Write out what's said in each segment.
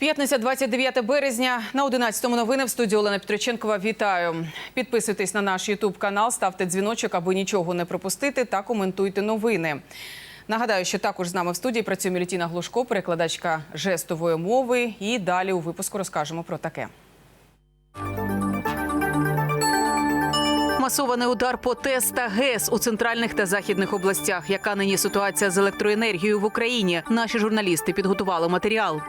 П'ятниця, 29 березня. На 11-му новини в студії Олена Петриченкова. Вітаю. Підписуйтесь на наш Ютуб канал, ставте дзвіночок, аби нічого не пропустити, та коментуйте новини. Нагадаю, що також з нами в студії працює Мілітіна Глушко, перекладачка жестової мови. І далі у випуску розкажемо про таке. Масований удар по ТЕС та ГЕС у центральних та західних областях. Яка нині ситуація з електроенергією в Україні? Наші журналісти підготували матеріал.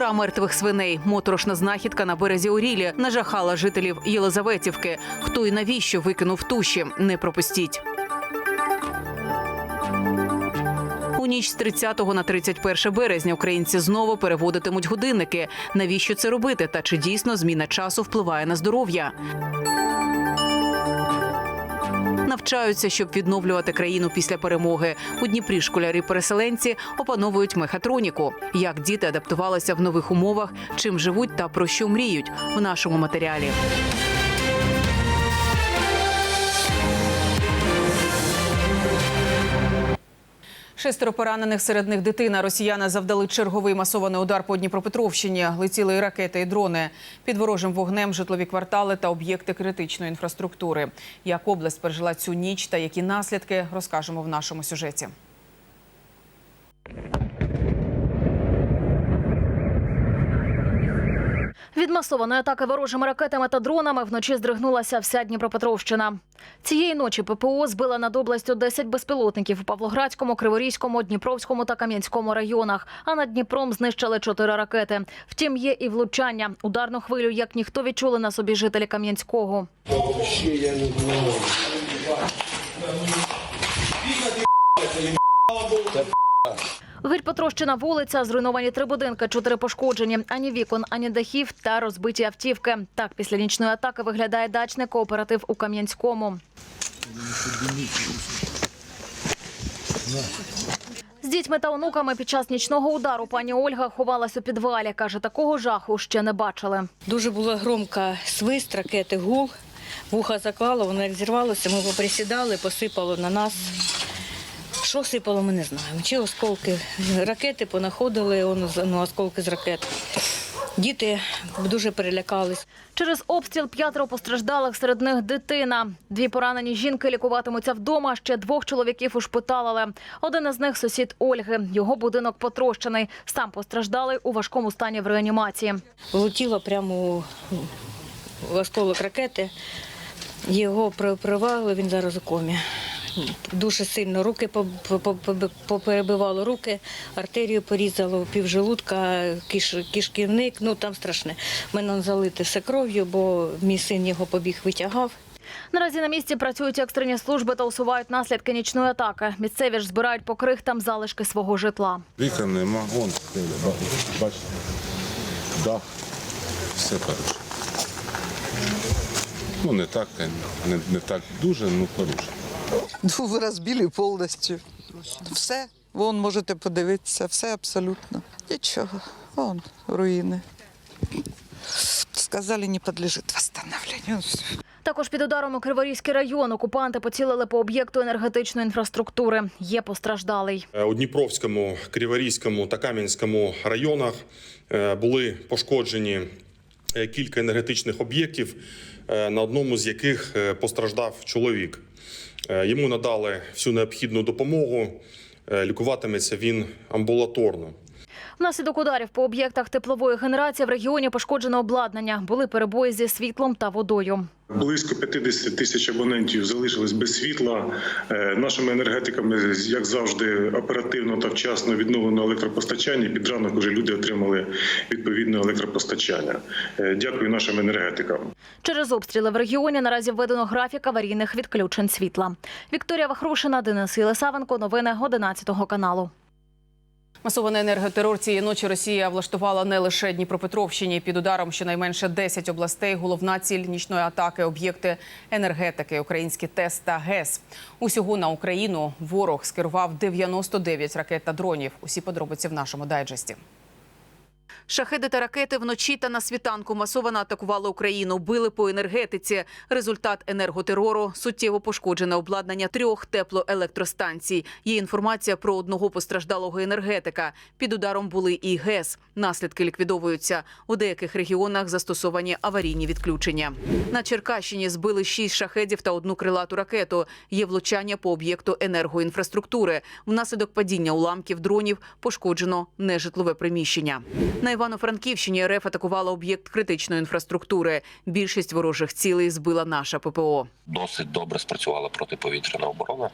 Гора мертвих свиней. Моторошна знахідка на березі Орілі нажахала жителів Єлизаветівки. Хто і навіщо викинув туші? Не пропустіть. У ніч з 30 на 31 березня українці знову переводитимуть годинники. Навіщо це робити? Та чи дійсно зміна часу впливає на здоров'я? Навчаються, щоб відновлювати країну після перемоги. У Дніпрі школярі-переселенці опановують мехатроніку. Як діти адаптувалися в нових умовах, чим живуть та про що мріють в нашому матеріалі. Шестеро поранених серед них дитина. Росіяни завдали черговий масований удар по Дніпропетровщині. Летіли і ракети, і дрони. Під ворожим вогнем житлові квартали та об'єкти критичної інфраструктури. Як область пережила цю ніч та які наслідки, розкажемо в нашому сюжеті. Від масованої атаки ворожими ракетами та дронами вночі здригнулася вся Дніпропетровщина. Цієї ночі ППО збила над областю 10 безпілотників у Павлоградському, Криворізькому, Дніпровському та Кам'янському районах. А над Дніпром знищили чотири ракети. Втім, є і влучання. Ударну хвилю, як ніхто відчули на собі жителі Кам'янського. Вообще я не знаю. Геть потрощена вулиця, зруйновані три будинки, чотири пошкоджені, ані вікон, ані дахів та розбиті автівки. Так після нічної атаки виглядає дачний кооператив у Кам'янському. З дітьми та онуками під час нічного удару пані Ольга ховалась у підвалі. Каже, такого жаху ще не бачили. Дуже була громка свист, ракети, гул. Вуха заклало, воно як зірвалося, ми поприсідали, посипало на нас. Що сипало, ми не знаємо. Чи осколки. Ракети понаходили, воно, ну, осколки з ракет. Діти дуже перелякались. Через обстріл п'ятеро постраждалих, серед них дитина. Дві поранені жінки лікуватимуться вдома. Ще двох чоловіків ушпиталили. Один із них сусід Ольги. Його будинок потрощений. Сам постраждалий у важкому стані в реанімації. Влетіло прямо в осколок ракети. Його прорвали, він зараз у комі. Дуже сильно руки по- по- по- поперебивало руки, артерію порізало, півжелудка, киш, кишківник. Ну там страшне. Мене залити все кров'ю, бо мій син його побіг витягав. Наразі на місці працюють екстрені служби та усувають наслідки нічної атаки. Місцеві ж збирають по крихтам залишки свого житла. Вікон нема, вон, бачите, дах, все хороше. Ну, не так, не, не так дуже, ну хороше. Ну, розбили повністю. Все. Вон можете подивитися, все абсолютно. Нічого. Вон руїни. Сказали, не підлежить восстановленню. Також під ударом у Криворізький район окупанти поцілили по об'єкту енергетичної інфраструктури. Є постраждалий. Е, У Дніпровському, Криворізькому та Кам'янському районах е, були пошкоджені е, кілька енергетичних об'єктів, на одному з яких постраждав чоловік. Е, Йому надали всю необхідну допомогу. Е, Лікуватиметься він амбулаторно. Внаслідок ударів по об'єктах теплової генерації в регіоні пошкоджено обладнання. Були перебої зі світлом та водою. Близько 50 тисяч абонентів залишились без світла. Е, Нашими енергетиками, як завжди, оперативно та вчасно відновлено електропостачання. Під ранок уже люди отримали відповідне електропостачання. Е, Дякую нашим енергетикам. Через обстріли в регіоні наразі введено графік аварійних відключень світла. Вікторія Вахрушина, Денис Єлисавенко. Новини 11 каналу. Масований енерготерор цієї ночі Росія влаштувала не лише Дніпропетровщині. Під ударом щонайменше 10 областей. Головна ціль нічної атаки об'єкти енергетики, українські ТЕС та ГЕС. Усього на Україну ворог скерував 99 ракет та дронів. Усі подробиці в нашому дайджесті. Шахеди та ракети вночі та на світанку масово атакували Україну, били по енергетиці. Результат енерготерору суттєво пошкоджене обладнання трьох теплоелектростанцій. Є інформація про одного постраждалого енергетика. Під ударом були і ГЕС. Наслідки ліквідовуються. У деяких регіонах застосовані аварійні відключення. На Черкащині збили шість шахедів та одну крилату ракету. Є влучання по об'єкту енергоінфраструктури. Внаслідок падіння уламків дронів пошкоджено нежитлове приміщення. Івано-Франківщині РФ атакувала об'єкт критичної інфраструктури. Більшість ворожих цілей збила наша ППО. досить добре спрацювала протиповітряна оборона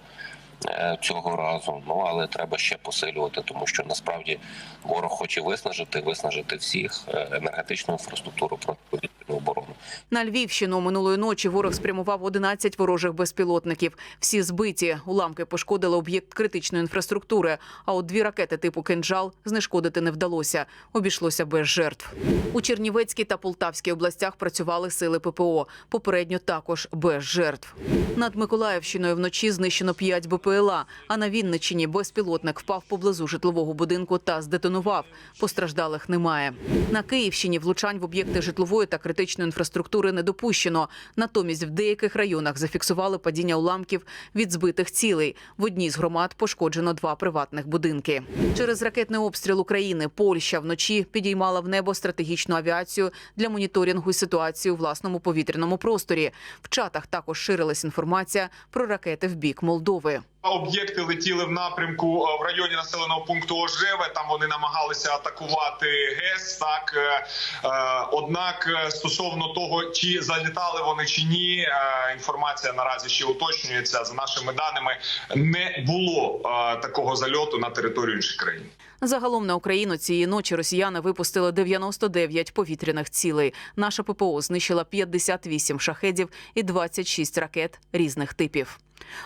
цього разу. Ну але треба ще посилювати, тому що насправді ворог хоче виснажити, виснажити всіх е, енергетичну інфраструктуру протиповітряну оборону. На Львівщину минулої ночі ворог спрямував 11 ворожих безпілотників. Всі збиті. Уламки пошкодили об'єкт критичної інфраструктури. А от дві ракети типу «Кинджал» знешкодити не вдалося. Обійшлося без жертв. У Чернівецькій та Полтавській областях працювали сили ППО. Попередньо також без жертв. Над Миколаївщиною вночі знищено 5 БПЛА, а на Вінниччині безпілотник впав поблизу житлового будинку та здетонував. Постраждалих немає. На Київщині влучань в об'єкти житлової та критичної інфраструктури не допущено. Натомість в деяких районах зафіксували падіння уламків від збитих цілей. В одній з громад пошкоджено два приватних будинки. Через ракетний обстріл України Польща вночі підіймала в небо стратегічну авіацію для моніторингу ситуації у власному повітряному просторі. В чатах також ширилась інформація про ракети в бік Молдови. Об'єкти летіли в напрямку е, в районі населеного пункту Ожеве. Там вони намагалися атакувати ГЕС. Так е, е, однак стосовно того, чи залітали вони чи ні, інформація наразі ще уточнюється. За нашими даними не було такого зальоту на територію інших країн. Загалом на Україну цієї ночі росіяни випустили 99 повітряних цілей. Наша ППО знищила 58 шахедів і 26 ракет різних типів.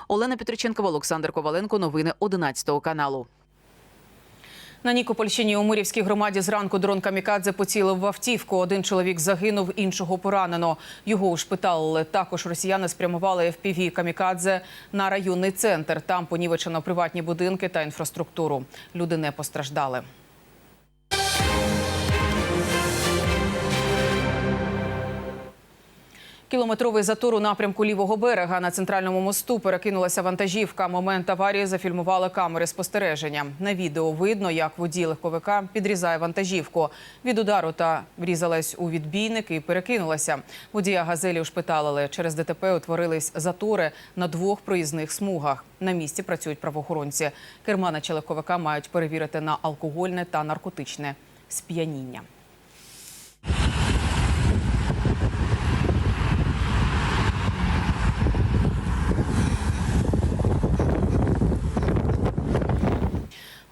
Олена Петриченкова, Олександр Коваленко. Новини 11 каналу. На Нікопольщині у Мурівській громаді зранку дрон Камікадзе поцілив в автівку. Один чоловік загинув, іншого поранено. Його ушпиталили. Також росіяни спрямували FPV Камікадзе на районний центр. Там понівечено приватні будинки та інфраструктуру. Люди не постраждали. Кілометровий затор у напрямку лівого берега на центральному мосту перекинулася вантажівка. Момент аварії зафільмували камери спостереження. На відео видно, як водій легковика підрізає вантажівку. Від удару та врізалась у відбійник і перекинулася. Водія газелі ушпиталили. Через ДТП утворились затори на двох проїзних смугах. На місці працюють правоохоронці. Керманича легковика мають перевірити на алкогольне та наркотичне сп'яніння.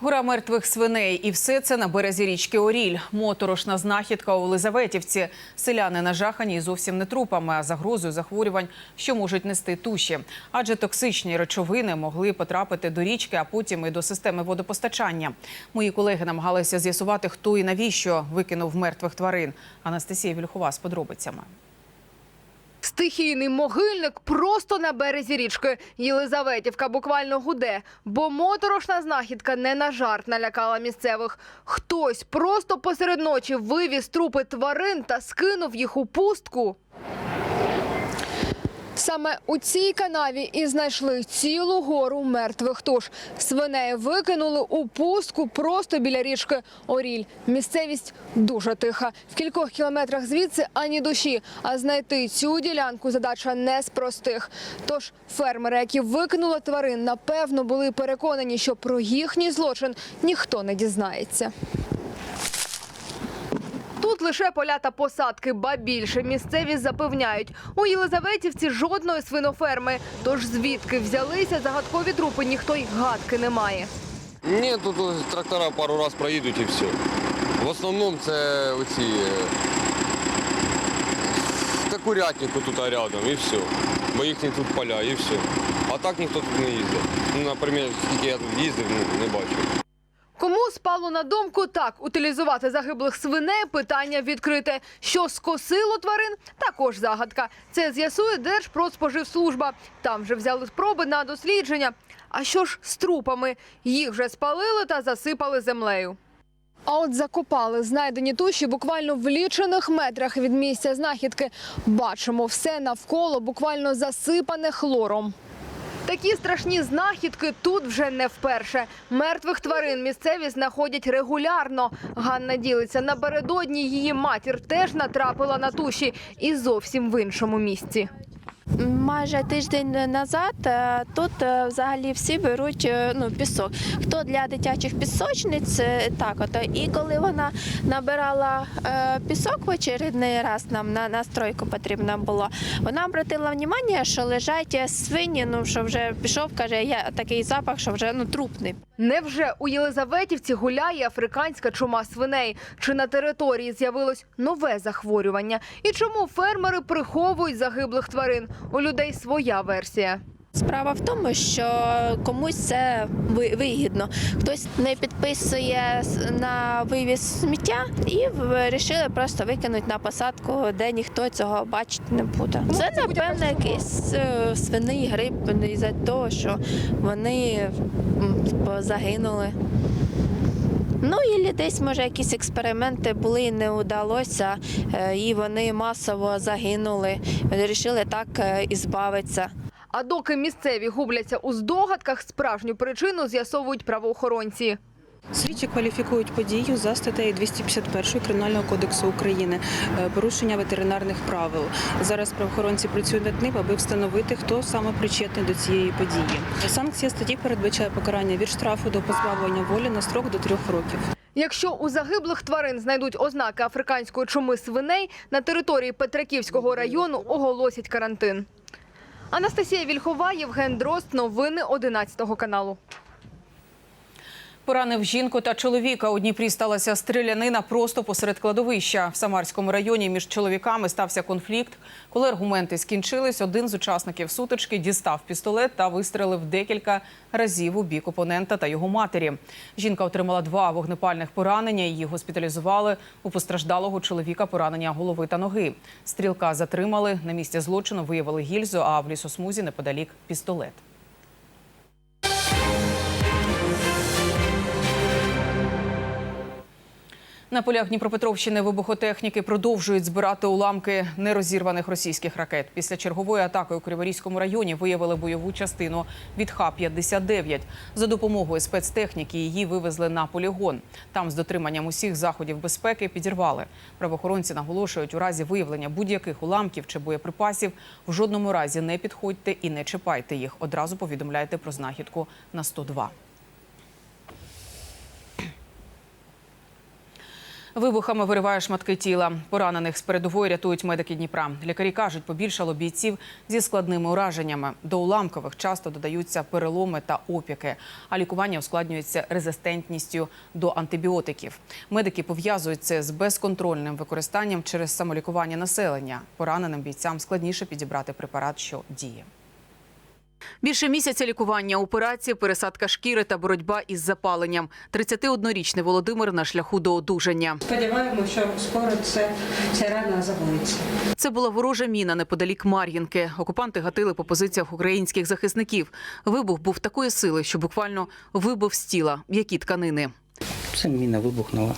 Гора мертвих свиней, і все це на березі річки Оріль. Моторошна знахідка у Лизаветівці. Селяни нажахані і зовсім не трупами, а загрозою захворювань, що можуть нести туші. Адже токсичні речовини могли потрапити до річки, а потім і до системи водопостачання. Мої колеги намагалися з'ясувати, хто і навіщо викинув мертвих тварин. Анастасія Вільхова з подробицями. Стихійний могильник просто на березі річки. Єлизаветівка буквально гуде, бо моторошна знахідка не на жарт налякала місцевих. Хтось просто посеред ночі вивіз трупи тварин та скинув їх у пустку. Саме у цій канаві і знайшли цілу гору мертвих туш. Свиней викинули у пустку просто біля річки Оріль. Місцевість дуже тиха. В кількох кілометрах звідси ані душі. А знайти цю ділянку задача не з простих. Тож фермери, які викинули тварин, напевно були переконані, що про їхній злочин ніхто не дізнається. Тут лише поля та посадки, ба більше місцеві запевняють. У Єлизаветівці жодної свиноферми. Тож звідки взялися загадкові трупи, ніхто й гадки не має. Ні, тут трактора пару раз проїдуть і все. В основному це оці е, та курятнику тут рядом і все. Бо їхні тут поля і все. А так ніхто тут не їздить. Ну, наприклад, скільки я тут їздив, ну, не бачив. Кому спало на думку так утилізувати загиблих свиней? Питання відкрите. Що скосило тварин? Також загадка. Це з'ясує Держпродспоживслужба. Там вже взяли спроби на дослідження. А що ж з трупами? Їх вже спалили та засипали землею. А от закопали знайдені туші буквально в лічених метрах від місця знахідки. Бачимо, все навколо буквально засипане хлором. Такі страшні знахідки тут вже не вперше. Мертвих тварин місцеві знаходять регулярно. Ганна ділиться напередодні її матір теж натрапила на туші і зовсім в іншому місці. Майже тиждень назад е, тут е, взагалі всі беруть е, ну, пісок. Хто для дитячих пісочниць, так ото. І коли вона набирала пісок в очередний раз, нам на, на стройку потрібно було, вона обратила увагу, що лежать свині, ну що вже пішов, каже, я такий запах, що вже ну трупний. Невже у Єлизаветівці гуляє африканська чума свиней? Чи на території з'явилось нове захворювання? І чому фермери приховують загиблих тварин? У людей своя версія. Справа в тому, що комусь це вигідно. Хтось не підписує на вивіз сміття і вирішили просто викинути на посадку, де ніхто цього бачити не буде. Це напевно якийсь е, свиний грип із-за того, що вони загинули. Ну і десь може якісь експерименти були і не вдалося, е, і вони масово загинули. Вирішили так і ізбавитися. А доки місцеві губляться у здогадках, справжню причину з'ясовують правоохоронці. Слідчі кваліфікують подію за статтею 251 Кримінального кодексу України е, порушення ветеринарних правил. Зараз правоохоронці працюють над ним, аби встановити, хто саме причетний до цієї події. Санкція статті передбачає покарання від штрафу до позбавлення волі на строк до трьох років. Якщо у загиблих тварин знайдуть ознаки африканської чуми свиней, на території Петриківського району оголосять карантин. Анастасія Вільхова, Євген Дрозд. Новини 11 каналу. Поранив жінку та чоловіка. У Дніпрі сталася стрілянина просто посеред кладовища. В Самарському районі між чоловіками стався конфлікт. Коли аргументи скінчились, один з учасників сутички дістав пістолет та вистрелив декілька разів у бік опонента та його матері. Жінка отримала два вогнепальних поранення. Її госпіталізували. У постраждалого чоловіка поранення голови та ноги. Стрілка затримали. На місці злочину виявили гільзу, а в лісосмузі неподалік пістолет. На полях Дніпропетровщини вибухотехніки продовжують збирати уламки нерозірваних російських ракет. Після чергової атаки у Криворізькому районі виявили бойову частину від Х-59. За допомогою спецтехніки її вивезли на полігон. Там з дотриманням усіх заходів безпеки підірвали. Правоохоронці наголошують, у разі виявлення будь-яких уламків чи боєприпасів в жодному разі не підходьте і не чіпайте їх. Одразу повідомляйте про знахідку на 102. Вибухами вириває шматки тіла. Поранених з передової рятують медики Дніпра. Лікарі кажуть, побільшало бійців зі складними ураженнями. До уламкових часто додаються переломи та опіки, а лікування ускладнюється резистентністю до антибіотиків. Медики пов'язують це з безконтрольним використанням через самолікування населення. Пораненим бійцям складніше підібрати препарат, що діє. Більше місяця лікування, операції, пересадка шкіри та боротьба із запаленням. 31-річний Володимир на шляху до одужання. Сподіваємося, що скоро це, ця рана загоїться. Це була ворожа міна неподалік Мар'їнки. Окупанти гатили по позиціях українських захисників. Вибух був такої сили, що буквально вибив з тіла м'які тканини. Це міна вибухнула.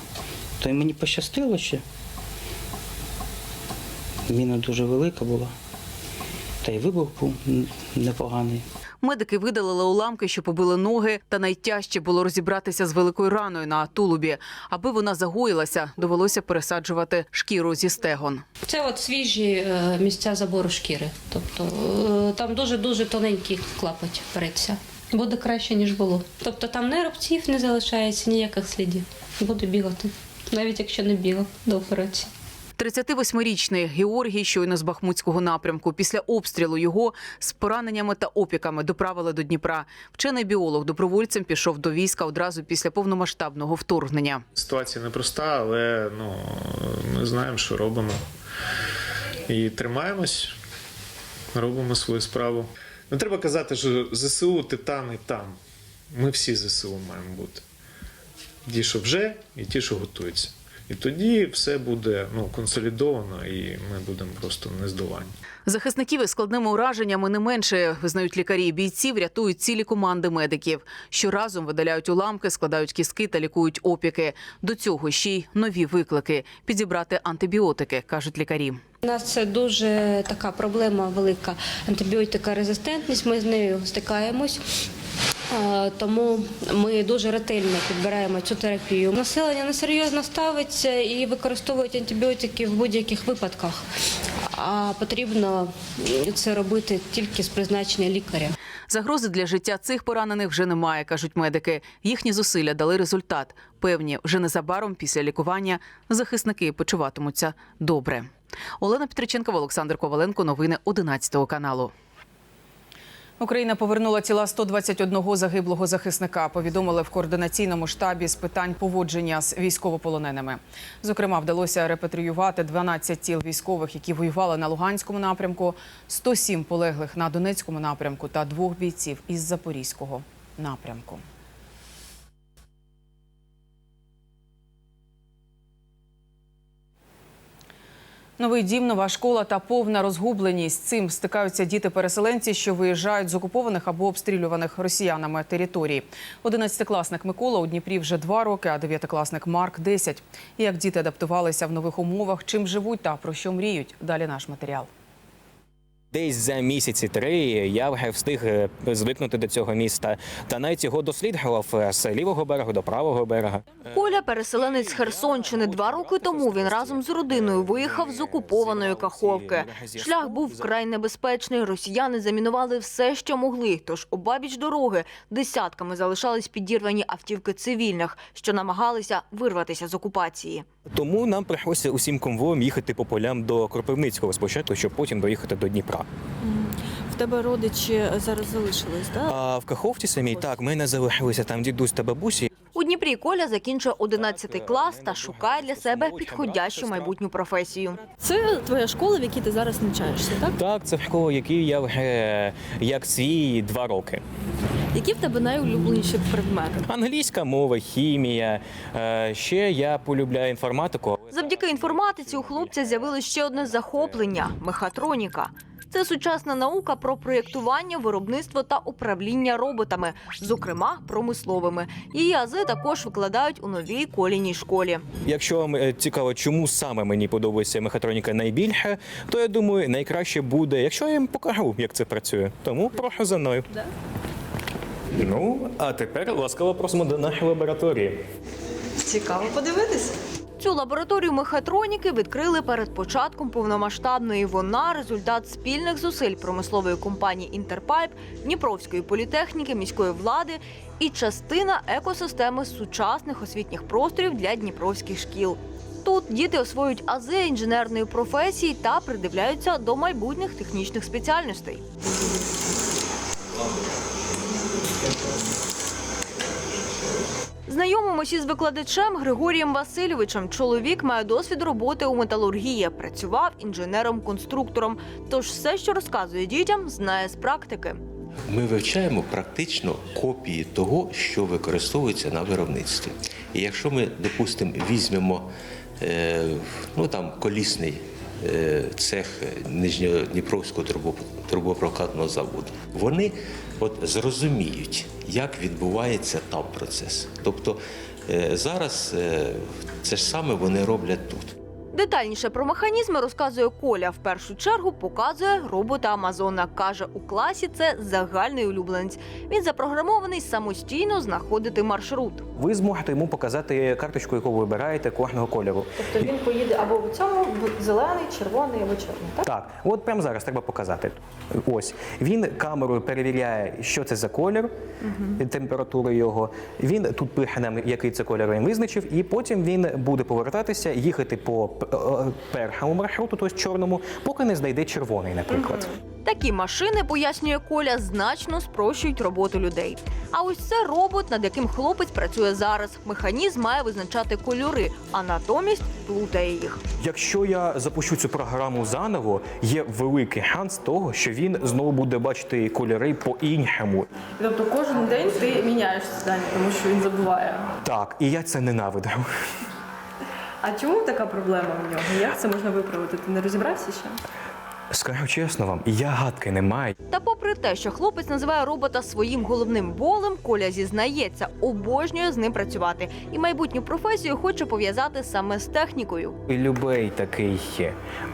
То й мені пощастило ще. Міна дуже велика була. Та й вибух був непоганий. Медики видалили уламки, що побили ноги, та найтяжче було розібратися з великою раною на тулубі. Аби вона загоїлася, довелося пересаджувати шкіру зі стегон. Це от свіжі е, місця забору шкіри. Тобто е, там дуже-дуже тоненький клапоть береться. Буде краще, ніж було. Тобто там не рубців не залишається, ніяких слідів. Буду бігати, навіть якщо не бігав до операції. 38-річний Георгій щойно з Бахмутського напрямку. Після обстрілу його з пораненнями та опіками доправили до Дніпра. Вчений біолог добровольцем пішов до війська одразу після повномасштабного вторгнення. Ситуація непроста, але ну, ми знаємо, що робимо. І тримаємось, робимо свою справу. Не треба казати, що ЗСУ титани там. Ми всі ЗСУ маємо бути. Ті, що вже, і ті, що готуються. І тоді все буде ну, консолідовано, і ми будемо просто нездоланні. Захисників із складними ураженнями не менше визнають лікарі. Бійців рятують цілі команди медиків. Щоразом видаляють уламки, складають кістки та лікують опіки. До цього ще й нові виклики підібрати антибіотики, кажуть лікарі. У нас це дуже така проблема велика антибіотикорезистентність. Ми з нею стикаємось. Тому ми дуже ретельно підбираємо цю терапію. Населення несерйозно ставиться і використовують антибіотики в будь-яких випадках. А потрібно це робити тільки з призначення лікаря. Загрози для життя цих поранених вже немає, кажуть медики. Їхні зусилля дали результат. Певні, вже незабаром після лікування захисники почуватимуться добре. Олена Петриченкова, Олександр Коваленко. Новини 11 каналу. Україна повернула тіла 121 загиблого захисника. Повідомили в координаційному штабі з питань поводження з військовополоненими. Зокрема, вдалося репатріювати 12 тіл військових, які воювали на Луганському напрямку, 107 полеглих на Донецькому напрямку та двох бійців із Запорізького напрямку. Новий дім, нова школа та повна розгубленість. Цим стикаються діти-переселенці, що виїжджають з окупованих або обстрілюваних росіянами територій. Одинадцятикласник Микола у Дніпрі вже два роки, а дев'ятикласник Марк десять. Як діти адаптувалися в нових умовах, чим живуть та про що мріють. Далі наш матеріал. Десь за місяці три я вже встиг е, звикнути до цього міста, та навіть його досліджував е, з лівого берега до правого берега. Коля – переселенець з Херсонщини. Два роки тому він разом з родиною виїхав з окупованої Каховки. Шлях був вкрай небезпечний. Росіяни замінували все, що могли. Тож обабіч дороги десятками залишались підірвані автівки цивільних, що намагалися вирватися з окупації. Тому нам прийшлося усім конвоєм їхати по полям до Кропивницького спочатку, щоб потім доїхати до Дніпра. В тебе родичі зараз залишились, так? А в Каховці самій так, в мене залишилися там дідусь та бабусі. У Дніпрі Коля закінчує 11 клас та шукає для себе підходящу майбутню професію. Це твоя школа, в якій ти зараз навчаєшся, так? Так, це школа, якій я вже як свій два роки. Які в тебе найулюбленіші предмети? Англійська мова, хімія. е, Ще я полюбляю інформатику. Завдяки інформатиці у хлопця з'явилось ще одне захоплення мехатроніка. Це сучасна наука про проєктування, виробництво та управління роботами, зокрема промисловими. Її ази також викладають у новій коліній школі. Якщо вам е, цікаво, чому саме мені подобається мехатроніка найбільше, то я думаю, найкраще буде, якщо я їм покажу, як це працює. Тому прошу за мною. Ну, а тепер ласкаво просимо до нашої лабораторії. Цікаво подивитися. Цю лабораторію мехатроніки відкрили перед початком повномасштабної. Вона результат спільних зусиль промислової компанії Інтерпайп, Дніпровської політехніки, міської влади і частина екосистеми сучасних освітніх просторів для дніпровських шкіл. Тут діти освоюють ази інженерної професії та придивляються до майбутніх технічних спеціальностей. Знайомимося із викладачем Григорієм Васильовичем. Чоловік має досвід роботи у металургії, працював інженером-конструктором. Тож все, що розказує дітям, знає з практики. Ми вивчаємо практично копії того, що використовується на виробництві. І якщо ми, допустимо, візьмемо е, ну, там, колісний цех Нижньодніпровського трубопрокатного заводу, вони от зрозуміють, як відбувається там процес. Тобто е, зараз е, це ж саме вони роблять тут. Детальніше про механізми розказує Коля. В першу чергу показує робота Амазона. Каже, у класі це загальний улюбленець. Він запрограмований самостійно знаходити маршрут. Ви зможете йому показати карточку, яку ви вибираєте кожного кольору. Тобто він поїде або в цьому в зелений, червоний або чорний, так? Так, от прямо зараз треба показати. Ось він камерою перевіряє, що це за колір, температуру його. Він тут пише нам, який це кольор він визначив, і потім він буде повертатися, їхати по першому маршруту, тобто чорному, поки не знайде червоний, наприклад. Такі машини, пояснює Коля, значно спрощують роботу людей. А ось це робот, над яким хлопець працює зараз. Механізм має визначати кольори, а натомість плутає їх. Якщо я запущу цю програму заново, є великий шанс того, що він знову буде бачити кольори по-іншому. Тобто кожен день ти міняєш завдання, тому що він забуває. Так, і я це ненавидив. А чому така проблема у нього? Як це можна виправити? Ти не розібрався ще? Скажу чесно вам, я гадки не маю. Та попри те, що хлопець називає робота своїм головним болем, Коля зізнається, обожнює з ним працювати і майбутню професію хоче пов'язати саме з технікою. І Любий такий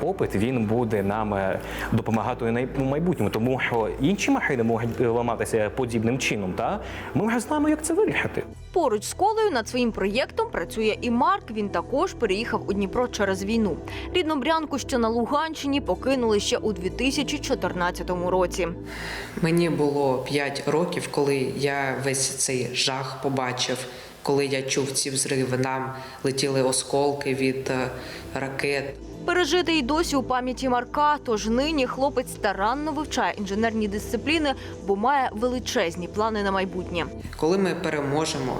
опит він буде нам е, допомагати у майбутньому, тому що інші машини можуть е, ламатися подібним чином. Та ми вже знаємо, як це вирішити. Поруч з колею над своїм проєктом працює і Марк. Він також переїхав у Дніпро через війну. Рідну брянку, що на Луганщині, покинули ще у 2014 році. Мені було 5 років, коли я весь цей жах побачив. Коли я чув ці взриви, нам летіли осколки від е, ракет. Пережити й досі у пам'яті Марка. Тож нині хлопець старанно вивчає інженерні дисципліни, бо має величезні плани на майбутнє. Коли ми переможемо,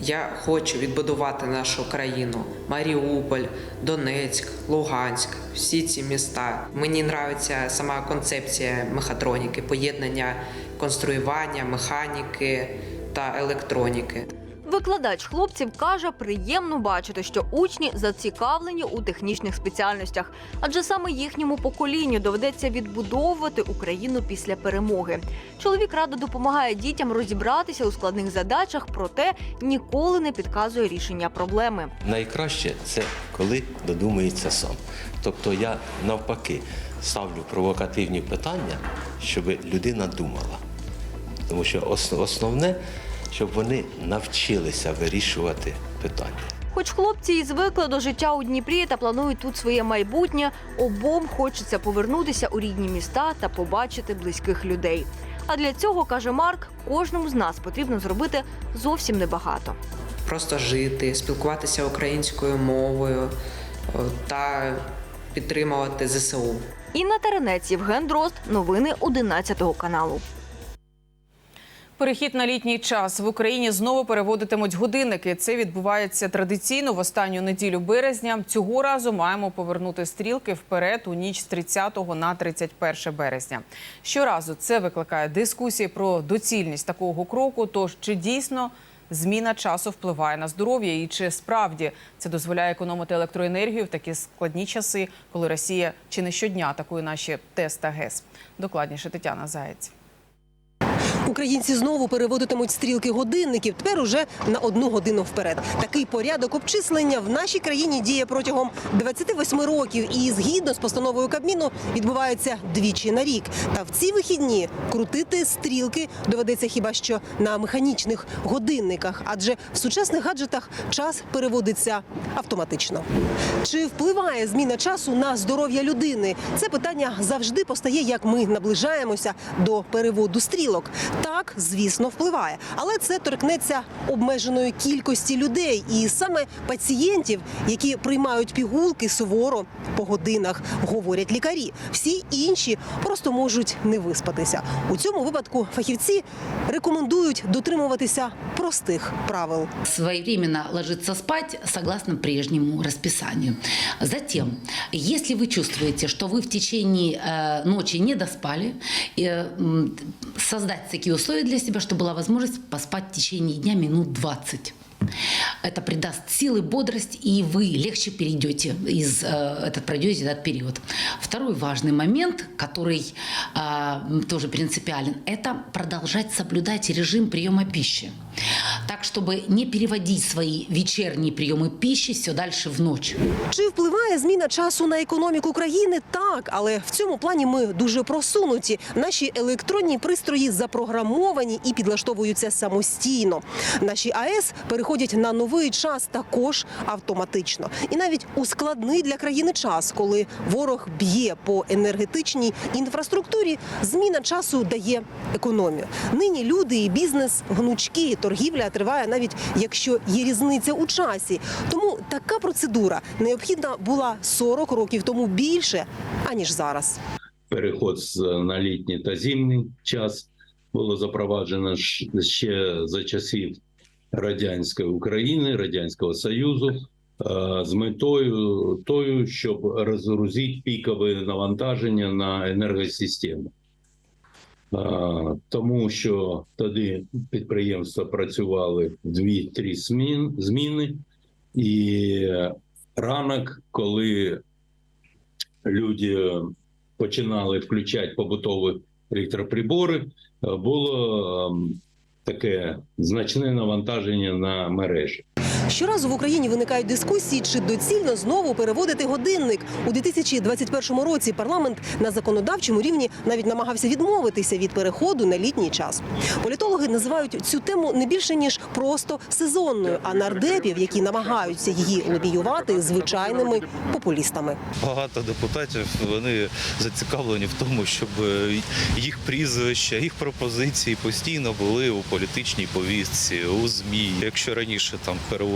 я хочу відбудувати нашу країну: Маріуполь, Донецьк, Луганськ, всі ці міста. Мені нравиться сама концепція мехатроніки, поєднання конструювання, механіки та електроніки. Викладач хлопців каже, приємно бачити, що учні зацікавлені у технічних спеціальностях, адже саме їхньому поколінню доведеться відбудовувати Україну після перемоги. Чоловік радо допомагає дітям розібратися у складних задачах, проте ніколи не підказує рішення проблеми. Найкраще це коли додумається сам. Тобто я навпаки ставлю провокативні питання, щоб людина думала. Тому що основне, щоб вони навчилися вирішувати питання. Хоч хлопці і звикли до життя у Дніпрі та планують тут своє майбутнє, обом хочеться повернутися у рідні міста та побачити близьких людей. А для цього каже Марк, кожному з нас потрібно зробити зовсім небагато. Просто жити, спілкуватися українською мовою е, та підтримувати ЗСУ. Інна Теренець, Євген Дрозд. Новини 11 каналу. Перехід на літній час в Україні знову переводитимуть годинники. Це відбувається традиційно в останню неділю березня. Цього разу маємо повернути стрілки вперед у ніч з 30 на 31 березня. Щоразу це викликає дискусії про доцільність такого кроку. Тож чи дійсно зміна часу впливає на здоров'я, і чи справді це дозволяє економити електроенергію в такі складні часи, коли Росія чи не щодня атакує наші ТЕС та ГЕС? Докладніше Тетяна Заєць. Українці знову переводитимуть стрілки годинників, тепер уже на одну годину вперед. Такий порядок обчислення в нашій країні діє протягом 28 років і згідно з постановою Кабміну відбувається двічі на рік. Та в ці вихідні крутити стрілки доведеться хіба що на механічних годинниках, адже в сучасних гаджетах час переводиться автоматично. Чи впливає зміна часу на здоров'я людини? Це питання завжди постає, як ми наближаємося до переводу стрілок. Так, звісно, впливає, але це торкнеться обмеженої кількості людей, і саме пацієнтів, які приймають пігулки суворо по годинах, говорять лікарі. Всі інші просто можуть не виспатися. У цьому випадку фахівці рекомендують дотримуватися простих правил. своевременно ложиться спать согласно прежнему расписанию. Затем, если вы чувствуете, что вы в течение э, ночи не доспали, э, м, создать такие условия для себя, чтобы была возможность поспать в течение дня минут 20. Это придаст силы, бодрость, и вы легче перейдете из э, этот пройдете этот период. Второй важный момент, который э, тоже принципиален, это продолжать соблюдать режим приема пищи, так чтобы не переводить свои вечерние приемы пищи все дальше в ночь. Чи впливає зміна часу на економіку країни? Так, але в цьому плані ми дуже просунуті. Наші електронні пристрої запрограмовані і підлаштовуються самостійно. Наші АЕС переходять на новий час також автоматично. І навіть у складний для країни час, коли ворог б'є по енергетичній інфраструктурі, зміна часу дає економію. Нині люди і бізнес гнучкі, торгівля триває навіть якщо є різниця у часі. Тому така процедура необхідна була 40 років тому більше аніж зараз. переход з на літній та зимній час було запроваджено ще за часів радянської України, радянського союзу е, з метою тою, щоб розгрузити пікове навантаження на енергосистему. Тому що тоді підприємства працювали в 2-3 змін, зміни, і ранок, коли люди починали включати побутові електроприбори, було ем, таке значне навантаження на мережі. Щоразу в Україні виникають дискусії, чи доцільно знову переводити годинник. У 2021 році парламент на законодавчому рівні навіть намагався відмовитися від переходу на літній час. Політологи називають цю тему не більше ніж просто сезонною, а нардепів, які намагаються її лобіювати звичайними популістами. Багато депутатів вони зацікавлені в тому, щоб е, їх прізвища, їх пропозиції постійно були у політичній повістці, у змі. Якщо раніше там перевод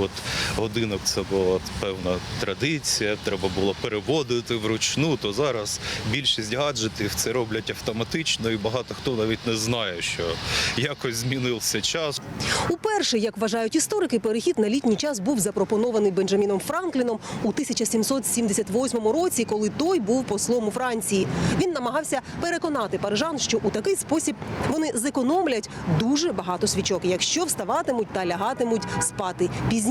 годинок це була певна традиція, треба було переводити вручну, то зараз більшість гаджетів це роблять автоматично, і багато хто навіть не знає, що якось змінився час. Уперше, як вважають історики, перехід на літній час був запропонований Бенджаміном Франкліном у 1778 році, коли той був послом у Франції. Він намагався переконати парижан, що у такий спосіб вони зекономлять дуже багато свічок, якщо вставатимуть та лягатимуть спати пізніше.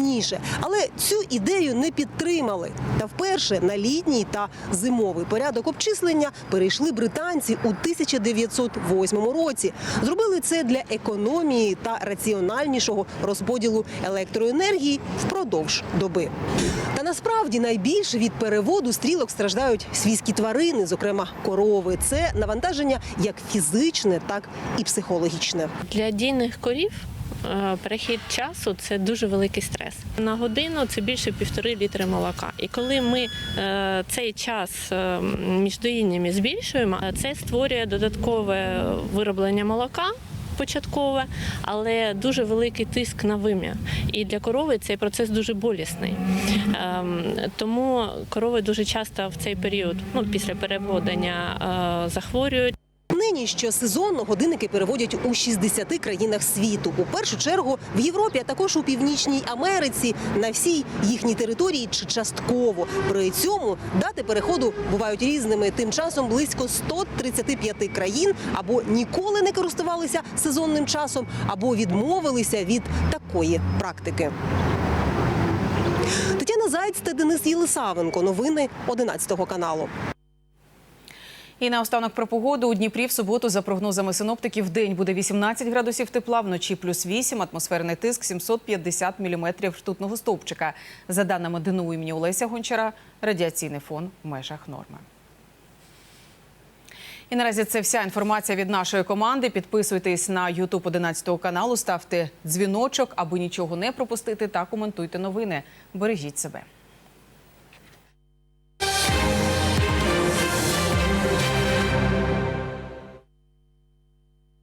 Але цю ідею не підтримали. Та вперше на літній та зимовий порядок обчислення перейшли британці у 1908 році. Зробили це для економії та раціональнішого розподілу електроенергії впродовж доби. Та насправді найбільше від переводу стрілок страждають свійські тварини, зокрема корови. Це навантаження як фізичне, так і психологічне. Для дійних корів перехід часу це дуже великий стрес. На годину це більше півтори літри молока. І коли ми е, цей час е, між доїннями збільшуємо, е, це створює додаткове вироблення молока. Початкове, але дуже великий тиск на вим'я. І для корови цей процес дуже болісний. Ем, тому корови дуже часто в цей період, ну після переводення, е, Нині щосезонно годинники переводять у 60 країнах світу. У першу чергу в Європі, а також у Північній Америці, на всій їхній території чи частково. При цьому дати переходу бувають різними. Тим часом близько 135 країн або ніколи не користувалися сезонним часом, або відмовилися від такої практики. Тетяна Зайць та Денис Єлисавенко. Новини 11 каналу. І наостанок про погоду у Дніпрі в суботу, за прогнозами синоптиків, день буде 18 градусів тепла, вночі плюс 8, атмосферний тиск 750 міліметрів ртутного стовпчика. За даними ДНУ імені Олеся Гончара, радіаційний фон в межах норми. І наразі це вся інформація від нашої команди. Підписуйтесь на YouTube 11 каналу, ставте дзвіночок, аби нічого не пропустити та коментуйте новини. Бережіть себе.